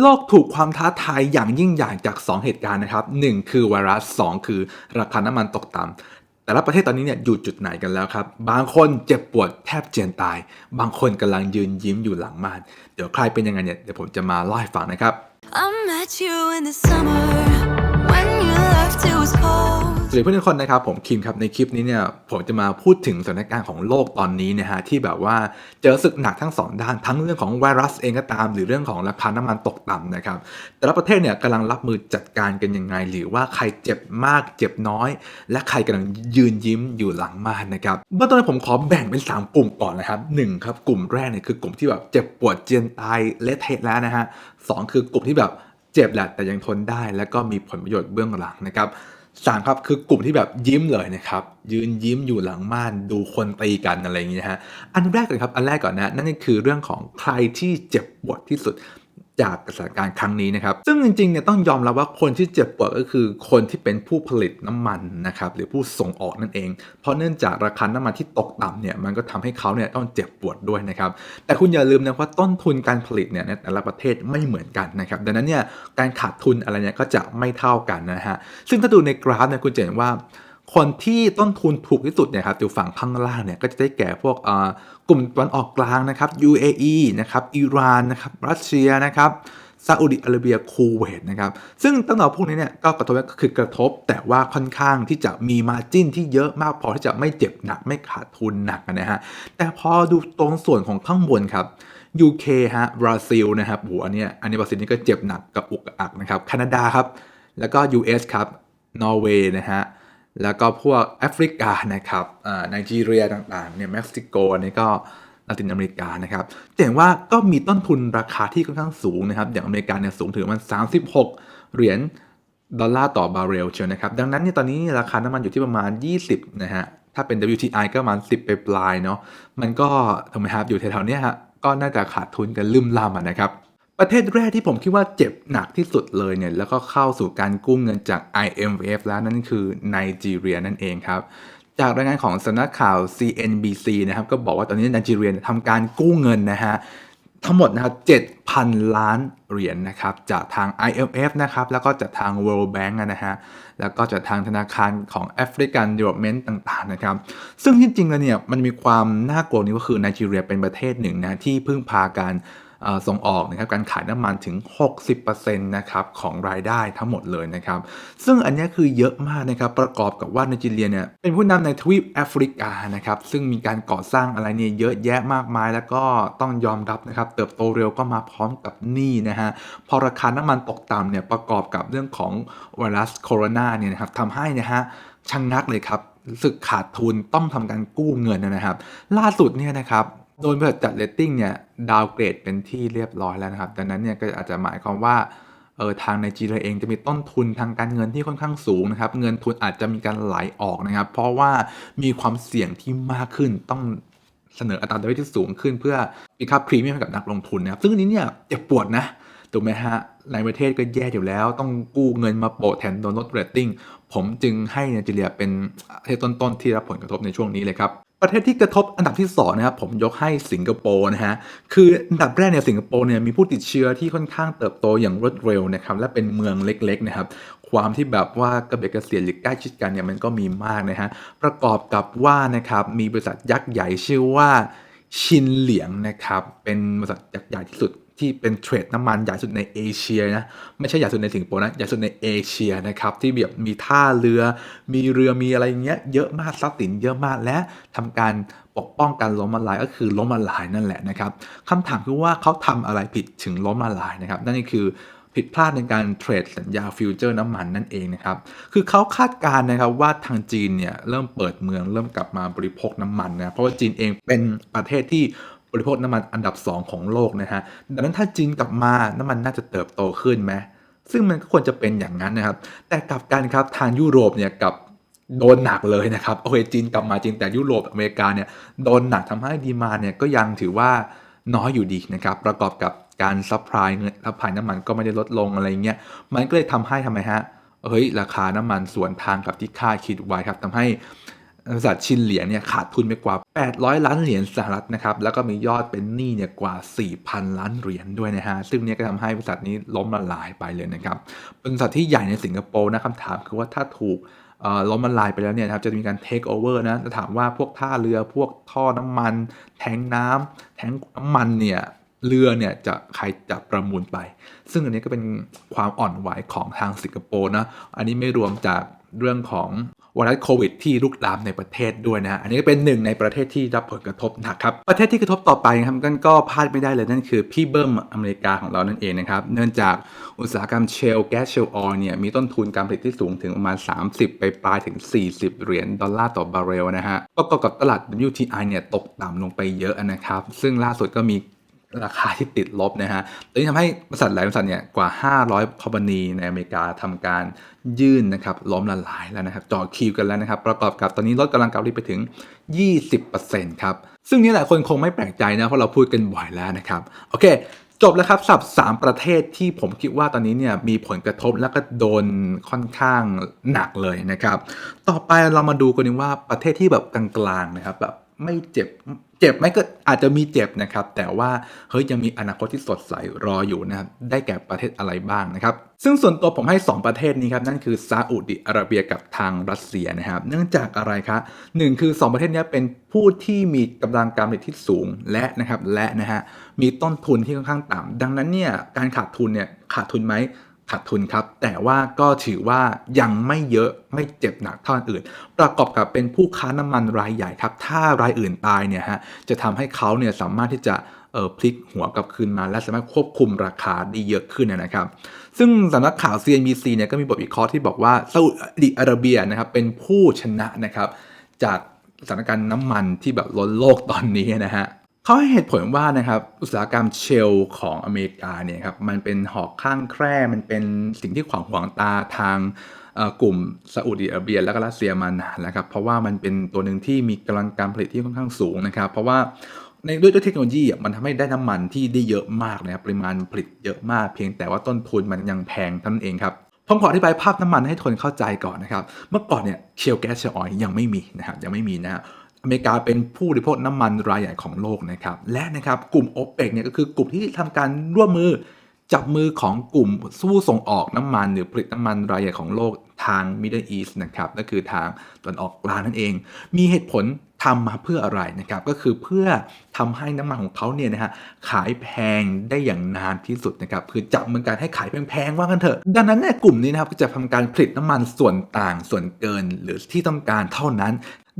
โลกถูกความท้าทายอย่างยิ่งใหญ่จาก 2 เหตุการณ์นะครับ 1 คือไวรัส 2 คือราคาน้ำมันตกต่ำแต่ละประเทศตอนนี้เนี่ยอยู่จุดไหนกันแล้วครับ บางคนเจ็บปวดแทบเจียนตาย บางคนกำลังยืนยิ้มอยู่หลังม่าน เดี๋ยวใครเป็นยังไงเนี่ยเดี๋ยวผมจะมาเล่าให้ฟังนะครับ I met you in the summer สวัสดีเพื่อนทุกคนนะครับผมคิมครับในคลิปนี้เนี่ยผมจะมาพูดถึงสถานการณ์ของโลกตอนนี้นะฮะที่แบบว่าเจอศึกหนักทั้งสองด้านทั้งเรื่องของไวรัสเองก็ตาม หรือเรื่องของราคาน้ำมันตกต่ำนะครับแต่ละประเทศเนี่ยกำลังรับมือจัดการกันยังไง หรือว่าใครเจ็บมากเจ็บน้อย และใครกำลังยืนยิ้มอยู่หลังม่านนะครับเบื้องต้นผมขอแบ่งเป็น 3 กลุ่มก่อนนะครับหนึ่งครับกลุ่มแรกเนี่ยคือกลุ่มที่แบบเจ็บปวดเจียนตายเละเทะแล้วนะฮะสองคือกลุ่มที่แบบ เจ็บแหละแต่ยังทนได้ แล้วก็มีผลประโยชน์เบื้องหลังนะครับสามครับคือกลุ่มที่แบบยิ้มเลยนะครับยืนยิ้มอยู่หลังม่านดูคนตีกันอะไรอย่างเงี้ยฮะอันแรกก่อนครับอันแรกก่อนนะนั่นก็คือเรื่องของใครที่เจ็บปวดที่สุด จากสถานการณ์ครั้งนี้นะครับ ซึ่งจริงๆเนี่ยต้องยอมรับว่าคนที่เจ็บปวดก็คือคนที่เป็นผู้ผลิตน้ำมันนะครับหรือผู้ส่งออกนั่นเอง เพราะเนื่องจากราคาน้ำมันที่ตกต่ำเนี่ยมันก็ทำให้เขาเนี่ยต้องเจ็บปวดด้วยนะครับ แต่คุณอย่าลืมนะว่าต้นทุนการผลิตเนี่ยในแต่ละประเทศไม่เหมือนกันนะครับ ดังนั้นเนี่ยการขาดทุนอะไรเนี่ยก็จะไม่เท่ากันนะฮะ ซึ่งถ้าดูในกราฟเนี่ยคุณจะเห็นว่า คนที่ต้นทุนถูกที่สุดเนี่ยครับอยู่ฝั่งข้างล่างเนี่ยก็จะได้แก่พวกอ่อกลุ่มตะวันออกกลางนะครับ UAE นะครับอิหร่านนะครับรัสเซียนะครับซาอุดิอาระเบียคูเวตนะครับซึ่งตั้งแต่พวกนี้เนี่ยก็กระทบก็คือกระทบ แต่ว่าค่อนข้างที่จะมีมาจิ้นที่เยอะมากพอที่จะไม่เจ็บหนักไม่ขาดทุนหนักนะฮะแต่พอดูตรงส่วนของข้างบนครับ UK ฮะบราซิลนะครับโหอันเนี้ยอันนี้บราซิลนี่ก็เจ็บหนักกับอุกอักนะครับแคนาดาครับแล้วก็ US ครับนอร์เวย์นะฮะ แล้วก็พวกแอฟริกานะครับอ่าไนจีเรียต่างๆเนี่ยเม็กซิโกอันนี้ก็ลาตินอเมริกานะครับเห็นว่าก็มีต้นทุนราคาที่ค่อนข้างสูงนะครับ อย่างอเมริกาเนี่ยสูงถึงมัน 36 เหรียญดอลลาร์ต่อบาร์เรลเชียวนะครับ ดังนั้นเนี่ยตอนนี้ราคาน้ำมันอยู่ที่ประมาณ 20 นะฮะ ถ้าเป็น WTI ก็ประมาณ 10 ไปปลายเนาะ มันก็ถูกไหมครับอยู่แถวๆนี้ฮะ ก็น่าจะขาดทุนกันลืมล่ำอะนะครับ ประเทศแรกที่ผมคิดว่าเจ็บหนักที่สุดเลยเนี่ยแล้วก็เข้าสู่การกู้เงินจาก IMF แล้วนั่นคือไนจีเรียนั่นเองครับ จากรายงานของสำนักข่าว CNBC นะครับก็บอกว่าตอนนี้ไนจีเรียทำการกู้เงินนะฮะทั้งหมดนะครับ7,000 ล้านเหรียญนะครับจากทาง IMF นะครับแล้วก็จากทาง World Bank นะฮะแล้วก็จากทางธนาคารของ African Development ต่างๆนะครับ ซึ่งที่จริงแล้วเนี่ยมันมีความน่ากลัวนี้ก็คือไนจีเรียเป็นประเทศหนึ่งนะที่พึ่งพาการ ส่งออกนะครับการขายน้ำมันถึง 60%นะครับของรายได้ทั้งหมดเลยนะครับ ซึ่งอันนี้คือเยอะมากนะครับประกอบกับว่าไนจีเรียเนี่ยเป็นผู้นำในทวีปแอฟริกานะครับซึ่งมีการก่อสร้างอะไรเนี่ยเยอะแยะมากมาย แล้วก็ต้องยอมรับนะครับเติบโตเร็วก็มาพร้อมกับหนี้นะฮะพอราคาน้ำมันตกต่ำเนี่ยประกอบกับเรื่องของไวรัสโคโรนาเนี่ยนะครับทำให้นะฮะชะงงักเลยครับสึกขาดทุนต้องทำการกู้เงินนะครับ ล่าสุดเนี่ยนะครับ โดนบริษัทจัดเรตติ้งเนี่ยดาวเกรดเป็นที่เรียบร้อยแล้วนะครับ ดังนั้นเนี่ยก็อาจจะหมายความว่าเออทางไนจีเรียเองจะมีต้นทุนทางการเงินที่ค่อนข้างสูงนะครับ เงินทุนอาจจะมีการไหลออกนะครับ เพราะว่ามีความเสี่ยงที่มากขึ้นต้องเสนออัตราดอกเบี้ยที่สูงขึ้น เพื่อมีค่าพรีเมียมให้กับนักลงทุนนะครับ ซึ่งนี้เนี่ยเจ็บปวดนะถูกไหมฮะในประเทศก็แย่อยู่แล้ว ต้องกู้เงินมาโปะแทนโดนลดเรตติ้งผมจึงให้ไนจีเรียเป็นประเทศต้นๆที่รับผลกระทบในช่วงนี้เลยครับ ประเทศที่กระทบอันดับที่2นะครับผมยกให้สิงคโปร์นะฮะคืออันดับแรกเนี่ยสิงคโปร์เนี่ยมีผู้ติดเชื้อที่ค่อนข้างเติบโตอย่างรวดเร็วนะครับและเป็นเมืองเล็กๆนะครับความที่แบบว่ากระเบียดกระเสียนหรือใกล้ชิดกันเนี่ยมันก็มีมากนะฮะประกอบกับว่านะครับมีบริษัทยักษ์ใหญ่ชื่อว่าชินเหลียงนะครับเป็นบริษัทยักษ์ใหญ่ที่สุด ที่เป็นเทรดน้ำมันใหญ่สุดในเอเชียนะไม่ใช่ใหญ่สุดในสิงคโปร์นะใหญ่สุดในเอเชียนะครับที่แบบมีท่าเรือ มีเรือมีอะไรอย่างเงี้ยเยอะมากทรัพย์สินเยอะมากและทำการปกป้องการล้มละลายก็คือล้มละลายนั่นแหละนะครับคำถามคือว่าเขาทำอะไรผิดถึงล้มละลายนะครับนั่นคือผิดพลาดในการเทรดสัญญาฟิวเจอร์น้ำมันนั่นเองนะครับ คือเขาคาดการณ์นะครับว่าทางจีนเนี่ยเริ่มเปิดเมืองเริ่มกลับมาบริโภคน้ำมันนะ เพราะว่าจีนเองเป็นประเทศที่ บริโภคน้ำมันอันดับ 2 ของโลกนะฮะดังนั้นถ้าจีนกลับมาน้ำมันน่าจะเติบโตขึ้นไหมซึ่งมันก็ควรจะเป็นอย่างนั้นนะครับ แต่กลับกันครับทางยุโรปเนี่ยกับโดนหนักเลยนะครับโอเคจีนกลับมาจริงแต่ยุโรปอเมริกาเนี่ยโดนหนักทำให้ดีมาเนี่ยก็ยังถือว่าน้อยอยู่ดีนะครับประกอบกับการซัพพลายเงินซัพพลายน้ำมันก็ไม่ได้ลดลงอะไรเงี้ยมันก็เลยทำให้ทำไมฮะเฮ้ยราคาน้ำมันสวนทางกับที่คาดคิดไว้ครับทำให้ บริษัทชินเหลียงเนี่ยขาดทุนไปกว่า 800 ล้านเหรียญสหรัฐนะครับแล้วก็มียอดเป็นหนี้เนี่ยกว่า 4,000 ล้านเหรียญด้วยนะฮะซึ่งเนี่ยก็ทำให้บริษัทนี้ล้มละลายไปเลยนะครับบริษัทที่ใหญ่ในสิงคโปร์นะคำถามคือว่าถ้าถูกล้มละลายไปแล้วเนี่ยนะครับจะมีการเทคโอเวอร์นะจะถามว่าพวกท่าเรือพวกท่อน้ำมัน แทงน้ำแทงน้ำมันเนี่ยเรือเนี่ยจะใครจะประมูลไป ซึ่งอันนี้ก็เป็นความอ่อนไหวของทางสิงคโปร์นะอันนี้ไม่รวมจาก เรื่องของไวรัสโควิดที่ลุกลามในประเทศด้วยนะฮะอันนี้ก็เป็นหนึ่งในประเทศที่รับผลกระทบหนักครับ ประเทศที่กระทบต่อไปครับกันก็พลาดไม่ได้เลยนั่นคือพี่เบิ้มอเมริกาของเรานั่นเองนะครับ เนื่องจากอุตสาหกรรมเชลแก๊สเชลออยเนี่ยมีต้นทุนการผลิตที่สูงถึงประมาณ 30 ไปปลายถึง 40 เหรียญดอลลาร์ต่อบาร์เรลนะฮะประกอบกับตลาด WTI เนี่ยตกต่ำลงไปเยอะนะครับ ซึ่งล่าสุดก็มี ราคาที่ติดลบนะฮะตอนนี้ทำให้บริษัทหลายบริษัทเนี่ยกว่า 500คอมพานีในอเมริกาทำการยื่นนะครับล้มละลายแล้วนะครับจ่อคิวกันแล้วนะครับ ประกอบกับตอนนี้ลดกำลังการผลิตไปถึง 20%ครับ ซึ่งนี่หลายคนคงไม่แปลกใจนะเพราะเราพูดกันบ่อยแล้วนะครับ โอเค จบแล้วครับสับสามประเทศที่ผมคิดว่าตอนนี้เนี่ยมีผลกระทบแล้วก็โดนค่อนข้างหนักเลยนะครับ ต่อไปเรามาดูกันว่าประเทศที่แบบกลางๆนะครับแบบไม่เจ็บ จ็บไหมก็อาจจะมีเจ็บนะครับ แต่ว่าเฮ้ยยังมีอนาคตที่สดใสรออยู่นะครับ ได้แก่ประเทศอะไรบ้างนะครับ ซึ่งส่วนตัวผมให้ 2 ประเทศนี้ครับ นั่นคือซาอุดิอาระเบียกับทางรัสเซียนะครับ เนื่องจากอะไรครับหนึ่งคือ 2 ประเทศนี้เป็นผู้ที่มีกำลังการผลิตที่สูงและนะครับและนะฮะมีต้นทุนที่ค่อนข้างต่ำดังนั้นเนี่ยการขาดทุนเนี่ยขาดทุนไหม ขาดทุนครับ แต่ว่าก็ถือว่ายังไม่เยอะไม่เจ็บหนักเท่าอันอื่น ประกอบกับเป็นผู้ค้าน้ำมันรายใหญ่ครับ ถ้ารายอื่นตายเนี่ยฮะจะทำให้เขาเนี่ยสามารถที่จะเออพลิกหัวกลับคืนมาและสามารถควบคุมราคาได้เยอะขึ้นนะครับ ซึ่งสำนักข่าว CNBC เนี่ยก็มีบทวิเคราะห์ที่บอกว่าซาอุดิอาระเบียนะครับเป็นผู้ชนะนะครับจากสถานการณ์น้ำมันที่แบบล้นโลกตอนนี้นะฮะ เขาให้เหตุผลว่านะครับอุตสาหกรรมเชลของอเมริกาเนี่ยครับมันเป็นหอกข้างแคร่มันเป็นสิ่งที่ขวางขวางตาทางกลุ่มซาอุดิอาระเบีย และก็รัสเซียมานานแล้วครับเพราะว่ามันเป็นตัวหนึ่งที่มีกำลังการผลิตที่ค่อนข้างสูงนะครับ เพราะว่าในด้วยด้วยเทคโนโลยีมันทำให้ได้น้ำมันที่ได้เยอะมากนะครับปริมาณผลิตเยอะมาก เพียงแต่ว่าต้นทุนมันยังแพงเท่านั้นเองครับผมขออธิบายภาพน้ำมันให้คนเข้าใจก่อนนะครับ เมื่อก่อนเนี่ยเชลแก๊สเชลออยยังไม่มีนะครับยังไม่มีนะครับ อเมริกาเป็นผู้บริโภคน้ำมันรายใหญ่ของโลกนะครับและนะครับกลุ่มโอเปกเนี่ยก็คือกลุ่มที่ทำการร่วมมือจับมือของกลุ่มสู้ส่งออกน้ำมันหรือผลิตน้ำมันรายใหญ่ของโลกทาง Middle East นะครับก็คือทางตะวันออกกลางนั่นเอง มีเหตุผล ทำมาเพื่ออะไรนะครับก็คือเพื่อทำให้น้ำมันของเขาเนี่ยนะฮะขายแพงได้อย่างนานที่สุดนะครับคือจับมือกันให้ขายแพงๆว่ากันเถอะ ดังนั้นเนี่ยกลุ่มนี้นะครับก็จะทำการผลิตน้ำมันส่วนต่างส่วนเกินหรือที่ต้องการเท่านั้น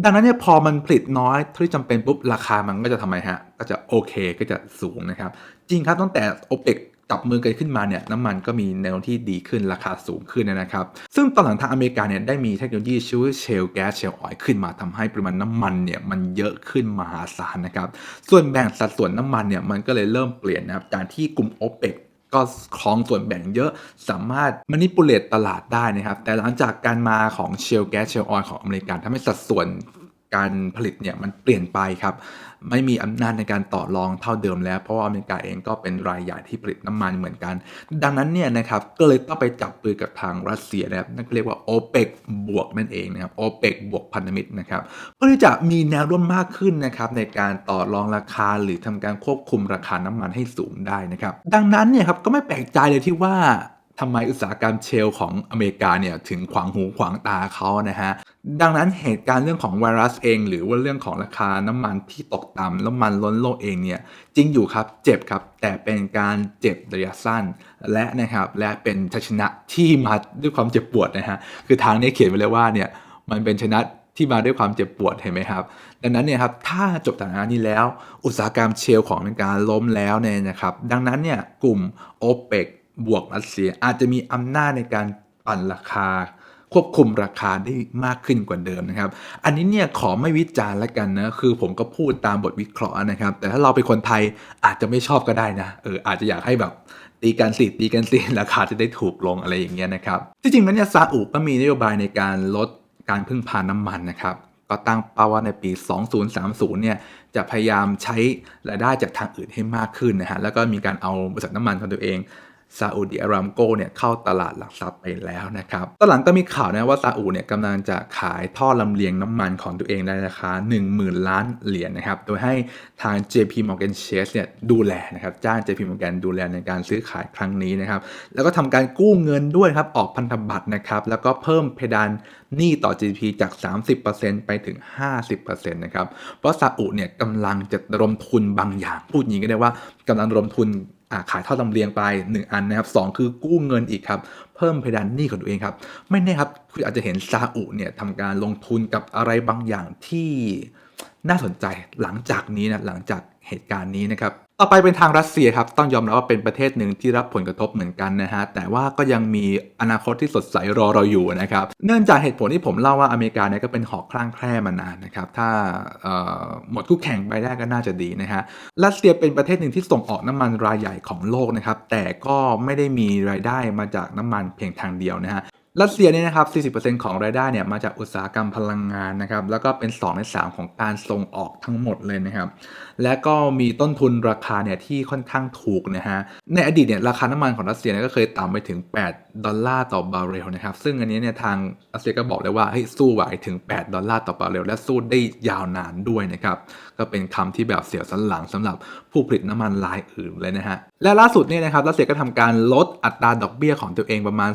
ดังนั้นเนี่ยพอมันผลิตน้อยที่จำเป็นปุ๊บราคามันก็จะทำไมฮะก็จะโอเคก็จะสูงนะครับ จริงครับตั้งแต่โอเปก จับมือกันขึ้นมาเนี่ยน้ำมันก็มีแนวที่ดีขึ้นราคาสูงขึ้นนะครับ ซึ่งตอนหลังทางอเมริกาเนี่ยได้มีเทคโนโลยีชื่อเชลแก๊สเชลออยขึ้นมาทำให้ปริมาณน้ำมันเนี่ยมันเยอะขึ้นมหาศาลนะครับ ส่วนแบ่งสัดส่วนน้ำมันเนี่ยมันก็เลยเริ่มเปลี่ยนนะครับการที่กลุ่มโอเปกก็ครองส่วนแบ่งเยอะสามารถม a นิปูเลตตลาดได้นะครับ แต่หลังจากการมาของเชลแก๊สเชลออยของอเมริกันทำให้สัดส่วน การผลิตเนี่ยมันเปลี่ยนไปครับ ไม่มีอำนาจในการต่อรองเท่าเดิมแล้ว เพราะว่าอเมริกาเองก็เป็นรายใหญ่ที่ผลิตน้ำมันเหมือนกัน ดังนั้นเนี่ยนะครับก็เลยต้องไปจับปือกับทางรัสเซียนะครับนั่นก็เรียกว่า o p e ปกบวกนั่นเองนะครับ o p e ปกบวกพันธมิตรนะครับเพื่อที่จะมีแนวร่วมมากขึ้นนะครับในการต่อรองราคาหรือทำการควบคุมราคาน้ำมันให้สูงได้นะครับ ดังนั้นเนี่ยครับก็ไม่แปลกใจเลยที่ว่า ทำไมอุตสาหกรรมเชลของอเมริกาเนี่ยถึงขวางหูขวางตาเขานะฮะ ดังนั้นเหตุการณ์เรื่องของไวรัสเอง หรือว่าเรื่องของราคาน้ำมันที่ตกต่ำน้ำมันล้นโลกเองเนี่ยจริงอยู่ครับเจ็บครับ แต่เป็นการเจ็บระยะสั้น และนะครับและเป็นชัยชนะที่มาด้วยความเจ็บปวดนะฮะคือทางนี้เขียนไว้เลยว่าเนี่ยมันเป็นชนะที่มาด้วยความเจ็บปวดเห็นไหมครับ ดังนั้นเนี่ยครับถ้าจบสถานะนี้แล้ว อุตสาหกรรมเชลของอเมริกาล้มแล้วเนี่ยนะครับ ดังนั้นเนี่ยกลุ่ม o p e ป บวกรัสเซียอาจจะมีอำนาจในการปั่นราคา ควบคุมราคาได้มากขึ้นกว่าเดิมนะครับ อันนี้เนี่ยขอไม่วิจารณ์แล้วกันนะคือผมก็พูดตามบทวิเคราะห์นะครับ แต่ถ้าเราเป็นคนไทยอาจจะไม่ชอบก็ได้นะเอออาจจะอยากให้แบบตีกันสิตีกันสิราคาจะได้ถูกลงอะไรอย่างเงี้ยนะครับที่จริงแล้วเนี่ยซาอุก็มีนโยบายในการลดการพึ่งพาน้ำมันนะครับก็ตั้งเป้าว่าในปี 2030 เนี่ยจะพยายามใช้รายได้จากทางอื่นให้มากขึ้นนะฮะแล้วก็มีการเอาบริษัทน้ำมันของตัวเอง ซาอุดิอารามโกเนี่ยเข้าตลาดหลักทรัพย์ไปแล้วนะครับตอนหลังก็มีข่าวนะว่าซาอุเนี่ยกำลังจะขายท่อลำเลียงน้ำมันของตัวเองในราคา 10,000 ล้านเหรียญนะครับ โดยให้ทาง JP Morgan Chase เนี่ยดูแลนะครับจ้าง JP Morgan ดูแลในการซื้อขายครั้งนี้นะครับ แล้วก็ทำการกู้เงินด้วยครับออกพันธบัตรนะครับ แล้วก็เพิ่มเพดานหนี้ต่อ GDP จาก 30%ไปถึง 50%นะครับ เพราะซาอุเนี่ยกำลังจะระดมทุนบางอย่าง พูดอย่างนี้ก็ได้ว่ากำลังระดมทุน ขายท่อลำเลียงไป 1 อันนะครับสองคือกู้เงินอีกครับ เพิ่มเพดานหนี้ของตัวเองครับ ไม่แน่ครับคุณอาจจะเห็นซาอุเนี่ยทำการลงทุนกับอะไรบางอย่างที่น่าสนใจหลังจากนี้นะหลังจากเหตุการณ์นี้นะครับ ต่อไปเป็นทางรัสเซียครับ ต้องยอมรับว่าเป็นประเทศหนึ่งที่รับผลกระทบเหมือนกันนะฮะ แต่ว่าก็ยังมีอนาคตที่สดใสรอเราอยู่นะครับ เนื่องจากเหตุผลที่ผมเล่าว่าอเมริกาเนี่ยก็เป็นหอกคลั่งแคร่มานานนะครับ ถ้าหมดคู่แข่งไปได้ก็น่าจะดีนะฮะ รัสเซียเป็นประเทศหนึ่งที่ส่งออกน้ำมันรายใหญ่ของโลกนะครับ แต่ก็ไม่ได้มีรายได้มาจากน้ำมันเพียงทางเดียวนะฮะ รัสเซียเนี่ยนะครับ 40%ของรายได้เนี่ยมาจากอุตสาหกรรมพลังงานนะครับ แล้วก็เป็น 2 ใน 3 ของการส่งออกทั้งหมดเลยนะครับ และก็มีต้นทุนราคาเนี่ยที่ค่อนข้างถูกนะฮะ ในอดีตเนี่ยราคาน้ำมันของรัสเซียเนี่ยก็เคยต่ำไปถึง 8 ดอลลาร์ต่อบาร์เรลนะครับ ซึ่งอันนี้เนี่ยทางรัสเซียก็บอกเลยว่าเฮ้ยสู้ไหวถึง 8 ดอลลาร์ต่อบาร์เรลและสู้ได้ยาวนานด้วยนะครับ ก็เป็นคำที่แบบเสียวสันหลังสำหรับผู้ผลิตน้ำมันรายอื่นเลยนะฮะ และล่าสุดเนี่ยนะครับรัสเซียก็ทำการลดอัตราดอกเบี้ยของตัวเองประมาณ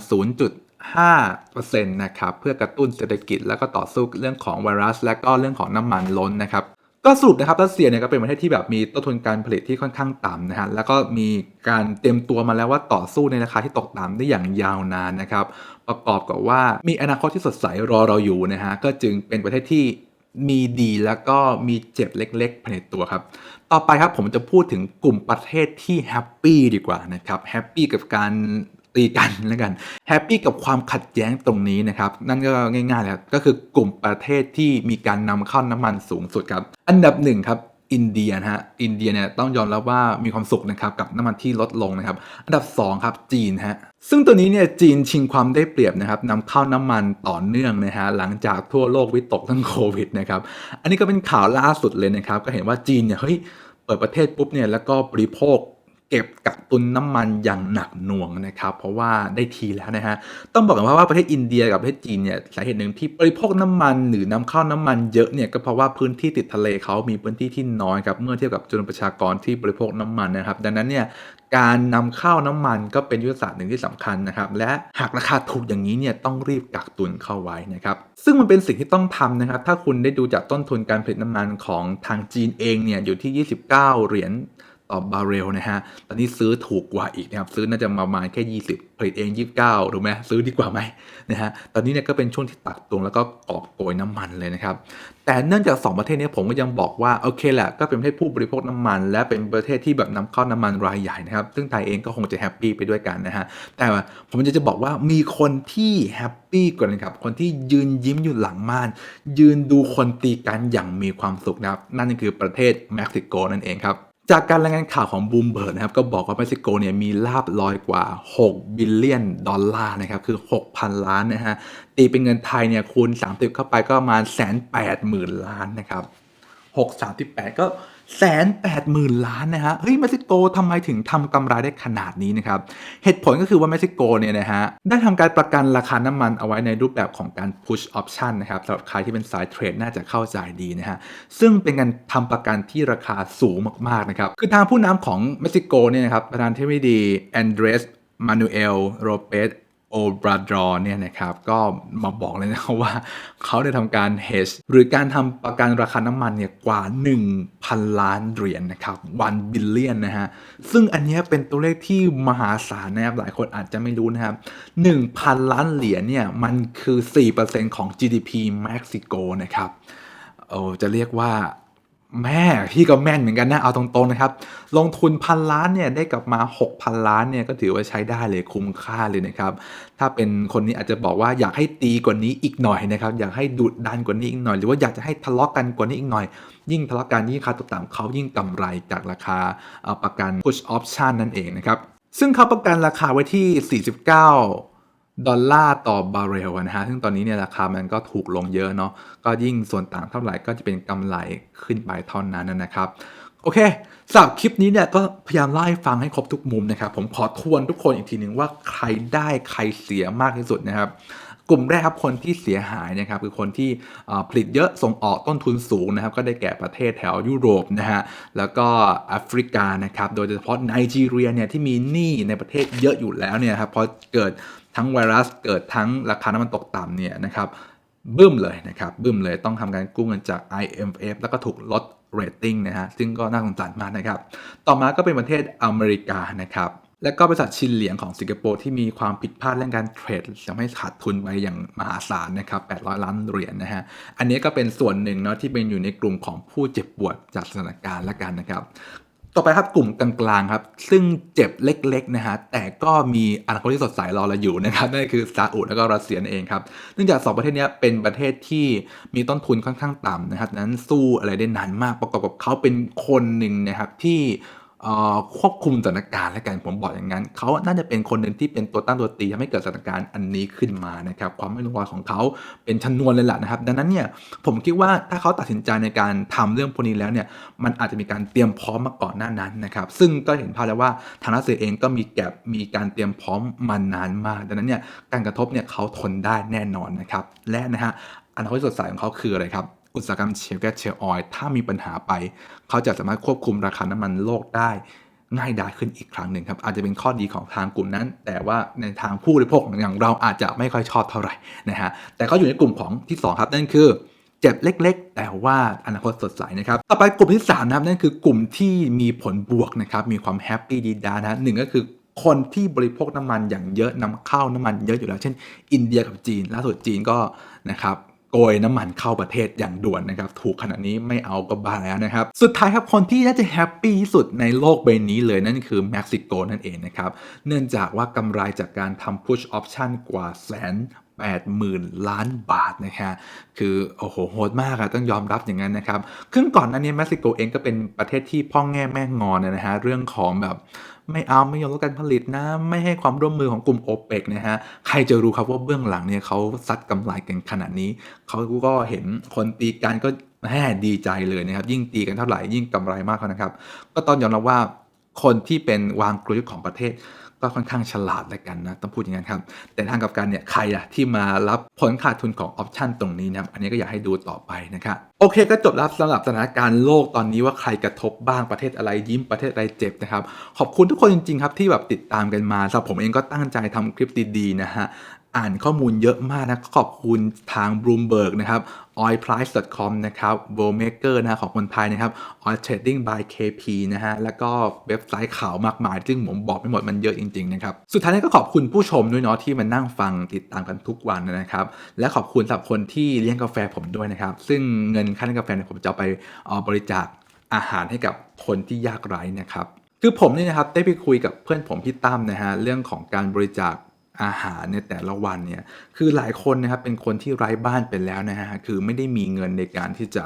5%นะครับเพื่อกระตุ้นเศรษฐกิจแล้วก็ต่อสู้เรื่องของไวรัส และก็เรื่องของน้ำมันล้นนะครับก็สรุปนะครับรัสเซียเนี่ยก็เป็นประเทศที่แบบมีต้นทุนการผลิตที่ค่อนข้างต่ำนะฮะแล้วก็มีการเตรียมตัวมาแล้วว่าต่อสู้ในราคาที่ตกต่ำได้อย่างยาวนานนะครับ ประกอบกับว่ามีอนาคตที่สดใสรอเราอยู่นะฮะก็จึงเป็นประเทศที่มีดีแล้วก็มีเจ็บเล็กๆภายในตัวครับ ต่อไปครับผมจะพูดถึงกลุ่มประเทศที่แฮปปี้ดีกว่านะครับแฮปปี้กับการ ตีกันแล้วกันแฮปปี้กับความขัดแย้งตรงนี้นะครับนั่นก็ง่ายๆเลยครับก็คือกลุ่มประเทศที่มีการนำเข้าน้ำมันสูงสุดครับ อันดับหนึ่งครับอินเดียนะฮะอินเดียเนี่ยต้องยอมรับว่ามีความสุขนะครับกับน้ำมันที่ลดลงนะครับ อันดับสองครับจีนฮะซึ่งตัวนี้เนี่ยจีนชิงความได้เปรียบนะครับนำเข้าน้ำมันต่อเนื่องนะฮะหลังจากทั่วโลกวิตกเรื่องโควิดนะครับอันนี้ก็เป็นข่าวล่าสุดเลยนะครับ ก็เห็นว่าจีนเนี่ยเฮ้ยเปิดประเทศปุ๊บเนี่ยแล้วก็บริโภค เก็บกักตุนน้ำมันอย่างหนักหน่วงนะครับ เพราะว่าได้ทีแล้วนะฮะต้องบอกกันว่าว่าประเทศอินเดียกับประเทศจีนเนี่ยสาเหตุหนึ่งที่บริโภคน้ำมันหรือนำเข้าน้ำมันเยอะเนี่ยก็เพราะว่าพื้นที่ติดทะเลเขามีพื้นที่ที่น้อยครับเมื่อเทียบกับจำนวนประชากรที่บริโภคน้ำมันนะครับ ดังนั้นเนี่ยการนำเข้าน้ำมันก็เป็นยุทธศาสตร์หนึ่งที่สำคัญนะครับ และหากราคาถูกอย่างนี้เนี่ยต้องรีบกักตุนเข้าไว้นะครับ ซึ่งมันเป็นสิ่งที่ต้องทำนะครับ ถ้าคุณได้ดูจากต้นทุนการผลิตน้ำมันของทางจีนเองเนี่ยอยู่ที่ 29 เหรียญ ต่อบาร์เรลนะฮะ ตอนนี้ซื้อถูกกว่าอีกนะครับ ซื้อน่าจะประมาณแค่ 20 ผลิตเอง 29ถูกไหมซื้อดีกว่าไหมนะฮะ ตอนนี้เนี่ยก็เป็นช่วงที่ตักตวงแล้วก็กอบโกยน้ำมันเลยนะครับ แต่เนื่องจาก 2 ประเทศนี้ผมก็ยังบอกว่า โอเคแหละ ก็เป็นประเทศผู้บริโภคน้ำมัน และเป็นประเทศที่แบบนำเข้าน้ำมันรายใหญ่นะครับ ซึ่งไทยเองก็คงจะแฮปปี้ไปด้วยกันนะฮะ แต่ว่าผมจะจะบอกว่ามีคนที่แฮปปี้กว่านะครับ คนที่ยืนยิ้มอยู่หลังม่าน ยืนดูคนตีกันอย่างมีความสุขนะครับ นั่นก็คือประเทศเม็กซิโกนั่นเองครับ จากการรายงานข่าวของบูมเบิร์ดนะครับก็บอกว่าเม็กซิโกเนี่ยมีลาบลอยกว่า 6 บิลเลียนดอลลาร์นะครับคือ 6,000 ล้านนะฮะตีเป็นเงินไทยเนี่ยคูณ 30 เข้าไปก็ประมาณแสนแปดหมื่นล้านนะครับ6 38ก็ แสนแปดหมื่นล้านนะฮะ เฮ้ยเม็กซิโกทำไมถึงทำกำไรได้ขนาดนี้นะครับ เหตุผลก็คือว่าเม็กซิโกเนี่ยนะฮะ ได้ทำการประกันราคาน้ำมันเอาไว้ในรูปแบบของการ push option นะครับสำหรับใครที่เป็นสายเทรดน่าจะเข้าใจดีนะฮะ ซึ่งเป็นการทำประกันที่ราคาสูงมากๆนะครับ คือทางผู้นำของเม็กซิโกเนี่ยนะครับประธานาธิดีแอนเดรสมานูเอลโรเปส โอบราดรอเนี่ยนะครับก็มาบอกเลยนะครับว่าเขาได้ทำการ hedge หรือการทำประกันราคาน้ำมันเนี่ยกว่า 1,000 ล้านเหรียญนะครับ1บิลเลียนนะฮะซึ่งอันนี้เป็นตัวเลขที่มหาศาลนะครับหลายคนอาจจะไม่รู้นะครับ 1,000 ล้านเหรียญเนี่ยมันคือ 4%ของ GDP เม็กซิโกนะครับโอ้จะเรียกว่า แม่พี่ก็แม่นเหมือนกันนะ เอาตรงๆนะครับ ลงทุนพันล้านเนี่ยได้กลับมา 6,000 ล้านเนี่ยก็ถือว่าใช้ได้เลยคุ้มค่าเลยนะครับ ถ้าเป็นคนนี้อาจจะบอกว่าอยากให้ตีกว่านี้อีกหน่อยนะครับ อยากให้ดุดันกว่านี้อีกหน่อย หรือว่าอยากจะให้ทะเลาะกันกว่านี้อีกหน่อย ยิ่งทะเลาะกันยิ่งราคาตกต่ำเขายิ่งกำไรจากราคาประกัน push option นั่นเองนะครับซึ่งเขาประกันราคาไว้ที่ 49 ดอลลาร์ต่อบาร์เรลนะฮะ ซึ่งตอนนี้เนี่ยราคามันก็ถูกลงเยอะเนาะ ก็ยิ่งส่วนต่างเท่าไหร่ก็จะเป็นกำไรขึ้นไปเท่านั้นนะครับ โอเคสำหรับคลิปนี้เนี่ยก็พยายามเล่าให้ฟังให้ครบทุกมุมนะครับ ผมขอทวนทุกคนอีกทีหนึ่งว่าใครได้ใครเสียมากที่สุดนะครับกลุ่มแรกครับคนที่เสียหายนะครับคือคนที่ผลิตเยอะส่งออกต้นทุนสูงนะครับ ก็ได้แก่ประเทศแถวยุโรปนะฮะแล้วก็แอฟริกานะครับ โดยเฉพาะไนจีเรียเนี่ยที่มีหนี้ในประเทศเยอะอยู่แล้วเนี่ยครับพอเกิด ทั้งไวรัสเกิดทั้งราคาน้ำมันตกต่ำเนี่ยนะครับบึ้มเลยนะครับบึ้มเลยต้องทำการกู้เงินจาก IMF แล้วก็ถูกลดเรตติ้งนะฮะซึ่งก็น่าสงสารมากนะครับ ต่อมาก็เป็นประเทศอเมริกานะครับและก็บริษัทชินเหลียงของสิงคโปร์ที่มีความผิดพลาดเรื่องการเทรดทำให้ขาดทุนไปอย่างมหาศาลนะครับ 800 ล้านเหรียญนะฮะ อันนี้ก็เป็นส่วนหนึ่งเนาะที่เป็นอยู่ในกลุ่มของผู้เจ็บปวดจากสถานการณ์ละกันนะครับ ต่อไปครับกลุ่มกลางๆครับ ซึ่งเจ็บเล็กๆนะฮะแต่ก็มีอนาคตที่สดใสรอเราอยู่นะครับนั่นคือซาอุดแล้วก็รัสเซียนั่นเองครับเนื่องจากสองประเทศนี้เป็นประเทศที่มีต้นทุนค่อนข้างต่ำนะครับนั้นสู้อะไรได้นานมากประกอบกับเขาเป็นคนหนึ่งนะครับที่ เอ่อควบคุมสถานการณ์และกันผมบอกอย่างนั้นเขาน่าจะเป็นคนหนึ่งที่เป็นตัวตั้งตัวตีทำให้เกิดสถานการณ์อันนี้ขึ้นมานะครับความไม่ลงรอยของเขาเป็นชนวนเลยแหละนะครับ ดังนั้นเนี่ยผมคิดว่าถ้าเขาตัดสินใจในการทำเรื่องพวกนี้แล้วเนี่ยมันอาจจะมีการเตรียมพร้อมมาก่อนหน้านั้นนะครับ ซึ่งก็เห็นภาพแล้วว่าทางรัสเซียเองก็มีแกลบมีการเตรียมพร้อมมานานมาก ดังนั้นเนี่ยการกระทบเนี่ยเขาทนได้แน่นอนนะครับและนะฮะอนาคตที่สดใสของเขาคืออะไรครับ อุตสาหกรรมเชลแก๊สเชลออยถ้ามีปัญหาไป เขาจะสามารถควบคุมราคาน้ำมันโลกได้ง่ายดายขึ้นอีกครั้งหนึ่งครับ อาจจะเป็นข้อดีของทางกลุ่มนั้น แต่ว่าในทางผู้บริโภคอย่างเราอาจจะไม่ค่อยชอบเท่าไหร่นะฮะแต่เขาอยู่ในกลุ่มของที่สองครับนั่นคือเจ็บเล็ก ๆ แต่ว่าอนาคตสดใสนะครับต่อไปกลุ่มที่3นะครับนั่นคือกลุ่มที่มีผลบวกนะครับมีความแฮปปี้ดีดานะฮะหนึ่งก็คือคนที่บริโภคน้ำมันอย่างเยอะนำเข้าน้ำมันเยอะอยู่แล้ว เช่น อินเดียกับจีน ล่าสุดจีนก็นะครับ โกยน้ำมันเข้าประเทศอย่างด่วนนะครับ ถูกขนาดนี้ไม่เอาก็บ้าแล้วนะครับ สุดท้ายครับคนที่น่าจะแฮปปี้ที่สุดในโลกใบนี้เลยนั่นคือเม็กซิโกนั่นเองนะครับ เนื่องจากว่ากำไรจากการทำ push option กว่าแสน80,000 ล้านบาทนะฮะคือ โอ้โห โหดมากอะต้องยอมรับอย่างนั้นนะครับครึ่งก่อนหนั้นนี้เม็กซิโกเองก็เป็นประเทศที่พ่อแง่แม่งอนนะฮะ เรื่องของแบบ ไม่เอาไม่ยอมลดการผลิตนะ ไม่ให้ความร่วมมือของกลุ่มโอเปกนะฮะใครจะรู้ครับว่าเบื้องหลังเนี่ยเขาซัดกำไรกันขนาดนี้ เขาก็เห็นคนตีกันก็แห่ดีใจเลยนะครับ ยิ่งตีกันเท่าไหร่ยิ่งกำไรมากเท่านั้นครับ ก็ต้องยอมรับว่า คนที่เป็นวางกลยุทธ์ของประเทศ ก็ค่อนข้างฉลาดแล้วกันนะต้องพูดอย่างนั้นครับ แต่ทางกับกันเนี่ยใครอะที่มารับผลขาดทุนของออปชันตรงนี้นะอันนี้ก็อยากให้ดูต่อไปนะครับโอเคก็จบแล้วสำหรับสถานการณ์โลกตอนนี้ว่าใครกระทบบ้างประเทศอะไรยิ้มประเทศอะไรเจ็บนะครับ ขอบคุณทุกคนจริงๆครับที่แบบติดตามกันมาสำหรับผมเองก็ตั้งใจทำคลิปดีๆนะฮะ อ่านข้อมูลเยอะมากนะ ขอบคุณทาง Bloomberg นะครับ oilprice.com นะครับ world maker นะของคนไทยนะครับ oil trading by KP นะฮะ แล้วก็เว็บไซต์ข่าวมากมาย ซึ่งผมบอกไม่หมดมันเยอะจริงๆนะครับ สุดท้ายนี้ก็ขอบคุณผู้ชมด้วยเนาะที่มานั่งฟังติดตามกันทุกวันนะครับ และขอบคุณสำหรับคนที่เลี้ยงกาแฟผมด้วยนะครับ ซึ่งเงินค่าเลี้ยงกาแฟผมจะไปออบริจาคอาหารให้กับคนที่ยากไร้นะครับ คือผมนี่นะครับได้ไปคุยกับเพื่อนผมพี่ตั้มนะฮะเรื่องของการบริจาค อาหารในแต่ละวันเนี่ยคือหลายคนนะครับเป็นคนที่ไร้บ้านไปแล้วนะฮะคือไม่ได้มีเงินในการที่จะ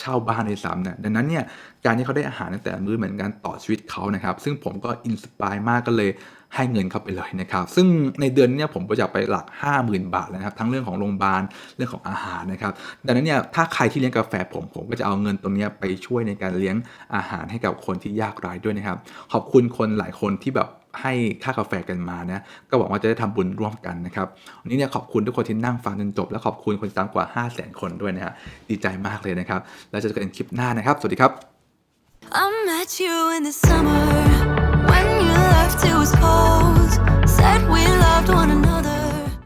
เช่าบ้านในซ้ำนะดังนั้นเนี่ยการที่เขาได้อาหารในแต่ละมื้อเหมือนการต่อชีวิตเขานะครับ ซึ่งผมก็อินสปายมากก็เลยให้เงินเขาไปเลยนะครับ ซึ่งในเดือนนี้ผมบริจาคไปหลัก 50,000 บาทแล้วนะครับ ทั้งเรื่องของโรงพยาบาลเรื่องของอาหารนะครับ ดังนั้นเนี่ยถ้าใครที่เลี้ยงกาแฟผมผมก็จะเอาเงินตรงนี้ไปช่วยในการเลี้ยงอาหารให้กับคนที่ยากไร้ด้วยนะครับ ขอบคุณคนหลายคนที่แบบ ให้ค่ากาแฟกันมานะก็หวังว่าจะได้ทำบุญร่วมกันนะครับวันนี้เนี่ยขอบคุณทุกคนที่นั่งฟังจนจบ และขอบคุณคนติดตามกว่า 5 0 0 0 0 0 คนด้วยนะฮะดีใจมากเลยนะครับ แล้วเจอกันคลิปหน้านะครับ สวัสดีครับ I met you in the summer when you left, it was cold. Said we loved one another.